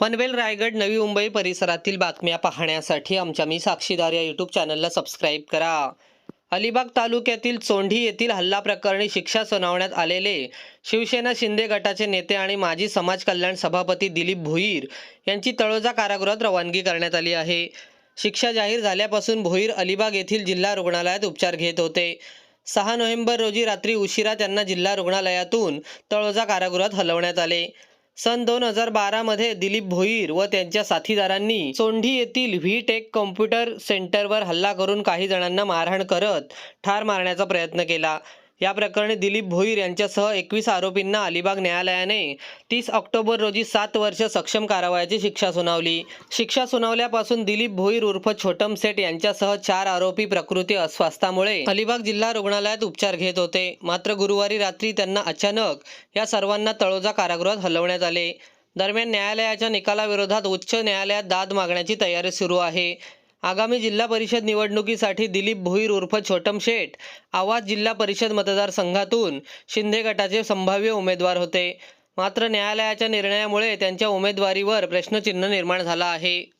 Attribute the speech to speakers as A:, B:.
A: पनवेल रायगड नवी मुंबई परिसरातील बातम्या पाहण्यासाठी आमच्या मी साक्षीदार या यूट्यूब चॅनलला सबस्क्राईब करा. अलिबाग तालुक्यातील चोंढी येथील हल्ला प्रकरणी शिक्षा सुनावण्यात आलेले शिवसेना शिंदे गटाचे नेते आणि माजी समाज कल्याण सभापती दिलीप भोईर यांची तळोजा कारागृहात रवानगी करण्यात आली आहे. शिक्षा जाहीर झाल्यापासून भोईर अलिबाग येथील जिल्हा रुग्णालयात उपचार घेत होते. सहा नोव्हेंबर रोजी रात्री उशिरा त्यांना जिल्हा रुग्णालयातून तळोजा कारागृहात हलवण्यात आले. सन दोन हजार बारामध्ये दिलीप भोईर व त्यांच्या साथीदारांनी सोंढी येथील व्ही टेक कॉम्प्युटर सेंटरवर हल्ला करून काही जणांना मारहाण करत ठार मारण्याचा प्रयत्न केला. या प्रकरणी दिलीप भोईर यांच्यासह एकवीस आरोपींना अलिबाग न्यायालयाने तीस ऑक्टोबर रोजी सात वर्ष सक्षम कारवायाची शिक्षा सुनावली. शिक्षा सुनावल्यापासून दिलीप भोईर उर्फ छोटम सेठ यांच्यासह चार आरोपी प्रकृती अस्वास्थामुळे अलिबाग जिल्हा रुग्णालयात उपचार घेत होते. मात्र गुरुवारी रात्री त्यांना अचानक या सर्वांना तळोजा कारागृहात हलवण्यात आले. दरम्यान न्यायालयाच्या निकालाविरोधात उच्च न्यायालयात दाद मागण्याची तयारी सुरू आहे. आगामी जिल्हा परिषद निवडणुकीसाठी दिलीप भोईर उर्फ छोटम शेठ. आवाज जिल्हा परिषद मतदारसंघातून शिंदे गटाचे संभाव्य उमेदवार होते. मात्र न्यायालयाच्या निर्णयामुळे त्यांच्या उमेदवारीवर प्रश्नचिन्ह निर्माण झाला आहे.